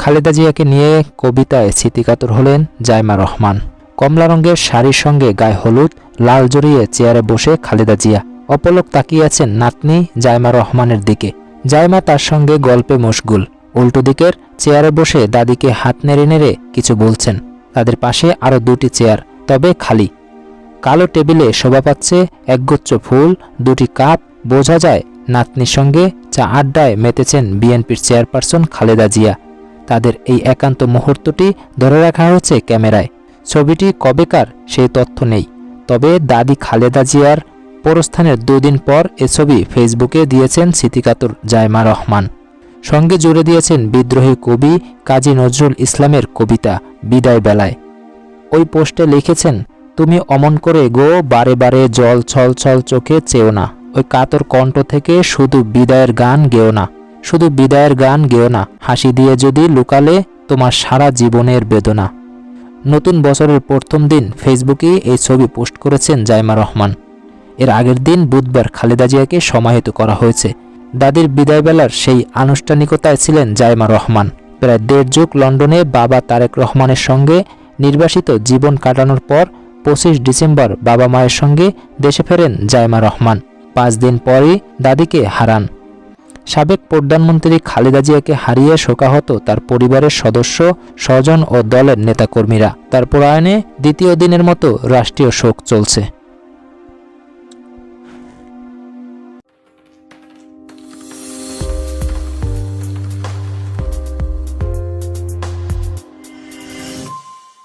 খালেদা জিয়াকে নিয়ে কবিতায় স্মৃতিকাতর হলেন জাইমা রহমান। কমলা রঙের শাড়ির সঙ্গে গায়ে হলুদ, লাল জড়িয়ে চেয়ারে বসে খালেদা জিয়া। অপলক তাকিয়ে আছেন নাতনি জাইমা রহমানের দিকে। জাইমা তার সঙ্গে গল্পে মশগুল। উল্টো দিকের চেয়ারে বসে দাদিকে হাত নেড়ে নেড়ে কিছু বলছেন। তাদের পাশে আরও দুটি চেয়ার, তবে খালি। কালো টেবিলে শোভা পাচ্ছে একগুচ্ছ ফুল, দুটি কাপ। বোঝা যায় নাতনির সঙ্গে চা আড্ডায় মেতেছেন বিএনপির চেয়ারপারসন খালেদা জিয়া। তাদের এই একান্ত মুহূর্তটি ধরে রাখা হয়েছে ক্যামেরায়। ছবিটি কবেকার সেই তথ্য নেই। তবে দাদি খালেদা জিয়ার পরস্থানের দুদিন পর এ ছবি ফেসবুকে দিয়েছেন স্মৃতিকাতর জায়মা রহমান। সঙ্গে জুড়ে দিয়েছেন বিদ্রোহী কবি কাজী নজরুল ইসলামের কবিতা বিদায় বেলায়। ওই পোস্টে লিখেছেন, তুমি অমন করে গো, বারে বারে জল ছল ছল চোখে চেও না। ওই কাতর কণ্ঠ থেকে শুধু বিদায়ের গান গেও না। শুধু বিদায়ের গান গেও না, হাসি দিয়ে যদি লুকালে তোমার সারা জীবনের বেদনা। নতুন বছরের প্রথম দিন ফেসবুকে এই ছবি পোস্ট করেছেন জাইমা রহমান। এর আগের দিন বুধবার খালেদা জিয়াকে সমাহিত করা হয়েছে। দাদির বিদায়বেলার সেই আনুষ্ঠানিকতায় ছিলেন জাইমা রহমান। প্রায় দেড় যুগ লন্ডনে বাবা তারেক রহমানের সঙ্গে নির্বাসিত জীবন কাটানোর পর পঁচিশ ডিসেম্বর বাবা মায়ের সঙ্গে দেশে ফেরেন জাইমা রহমান। পাঁচ দিন পরই দাদিকে হারান। সাবেক প্রধানমন্ত্রী খালেদা জিয়াকে হারিয়ে শোকাহত তার পরিবারের সদস্য, স্বজন ও দলের নেতাকর্মীরা। তার প্রয়াণে দ্বিতীয় দিনের মতো রাষ্ট্রীয় শোক চলছে।